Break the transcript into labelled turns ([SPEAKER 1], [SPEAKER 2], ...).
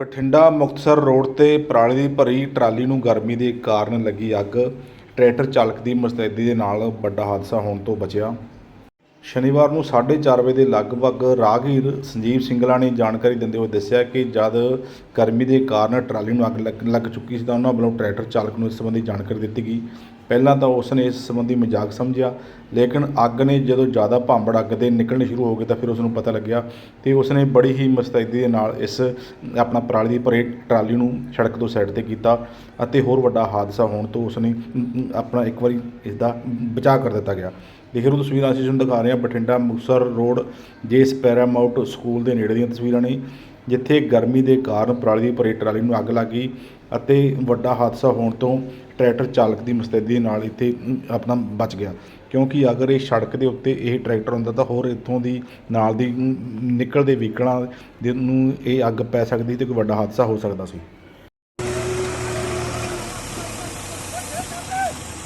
[SPEAKER 1] Bathinda Muktsar road ਤੇ ਪਰਾਲੀ ਦੀ ਭਰੀ ਟਰਾਲੀ ਨੂੰ ਗਰਮੀ ਦੇ ਕਾਰਨ ਲੱਗੀ ਅੱਗ। ਟਰੈਕਟਰ ਚਾਲਕ ਦੀ ਮੁਸਤੈਦੀ ਦੇ ਨਾਲ ਵੱਡਾ ਹਾਦਸਾ ਹੋਣ ਤੋਂ ਬਚਿਆ। ਸ਼ਨੀਵਾਰ ਨੂੰ 4:30 ਵਜੇ ਦੇ ਲਗਭਗ ਰਾਹਗੀਰ ਸੰਜੀਵ ਸਿੰਗਲਾ ਨੇ ਜਾਣਕਾਰੀ ਦਿੰਦੇ ਹੋਏ ਦੱਸਿਆ ਕਿ ਜਦ ਗਰਮੀ ਦੇ ਕਾਰਨ ਟਰਾਲੀ ਨੂੰ ਅੱਗ ਲੱਗ ਲੱਗ ਚੁੱਕੀ ਸੀ ਤਾਂ ਉਹਨਾਂ ਵੱਲੋਂ ਟਰੈਕਟਰ ਚਾਲਕ ਨੂੰ ਇਸ ਸੰਬੰਧੀ ਜਾਣਕਾਰੀ ਦਿੱਤੀ ਗਈ। ਪਹਿਲਾਂ ਤਾਂ ਉਸ ਨੇ ਇਸ ਸੰਬੰਧੀ ਮਜ਼ਾਕ ਸਮਝਿਆ ਲੇਕਿਨ ਅੱਗ ਨੇ ਜਦੋਂ ਜ਼ਿਆਦਾ ਭਾਂਬੜ ਅੱਗ ਦੇ ਨਿਕਲਣੇ ਸ਼ੁਰੂ ਹੋ ਗਏ ਤਾਂ ਫਿਰ ਉਸ ਨੂੰ ਪਤਾ ਲੱਗਿਆ ਤੇ ਉਸ ਨੇ ਬੜੀ ਹੀ ਮਸਤੈਦੀ ਦੇ ਨਾਲ ਇਸ ਆਪਣਾ ਪਰਾਲੀ ਦੀ ਭਰੀ ਟਰਾਲੀ ਨੂੰ ਸੜਕ ਤੋਂ ਸਾਈਡ ਤੇ ਕੀਤਾ ਅਤੇ ਹੋਰ ਵੱਡਾ ਹਾਦਸਾ ਹੋਣ ਤੋਂ ਉਸ ਨੇ ਅਮ, ਅਮ, ਆਪਣਾ ਇੱਕ ਵਾਰੀ ਇਸ ਦਾ ਬਚਾਅ ਕਰ ਦਿੱਤਾ ਗਿਆ। ਦੇਖ ਰਹੇ ਹੋ ਤਸਵੀਰਾਂ ਅਸੀਂ ਤੁਹਾਨੂੰ ਦਿਖਾ ਰਹੇ ਹਾਂ ਬਠਿੰਡਾ ਮੁਕਤਸਰ ਰੋਡ ਜੇਸ ਪੈਰਾਮਾਊਂਟ ਸਕੂਲ ਦੇ ਨੇੜੇ ਦੀਆਂ ਤਸਵੀਰਾਂ ਨੇ, ਜਿੱਥੇ ਗਰਮੀ ਦੇ ਕਾਰਨ ਪਰਾਲੀ ਦੀ ਭਰੀ ਟਰਾਲੀ ਨੂੰ ਅੱਗ ਲੱਗ ਗਈ ਅਤੇ ਵੱਡਾ ਹਾਦਸਾ ਹੋਣ ਤੋਂ ਟਰੈਕਟਰ ਚਾਲਕ ਦੀ ਮਸਤੈਦੀ ਨਾਲ ਇੱਥੇ ਆਪਣਾ ਬਚ ਗਿਆ। ਕਿਉਂਕਿ ਅਗਰ ਇਹ ਸੜਕ ਦੇ ਉੱਤੇ ਇਹ ਟਰੈਕਟਰ ਹੁੰਦਾ ਤਾਂ ਹੋਰ ਇੱਥੋਂ ਦੀ, ਨਾਲ ਦੀ ਨਿਕਲਦੇ ਵਹੀਕਲਾਂ ਦੇ ਨੂੰ ਇਹ ਅੱਗ ਪੈ ਸਕਦੀ ਤੇ ਕੋਈ ਵੱਡਾ ਹਾਦਸਾ ਹੋ ਸਕਦਾ ਸੀ।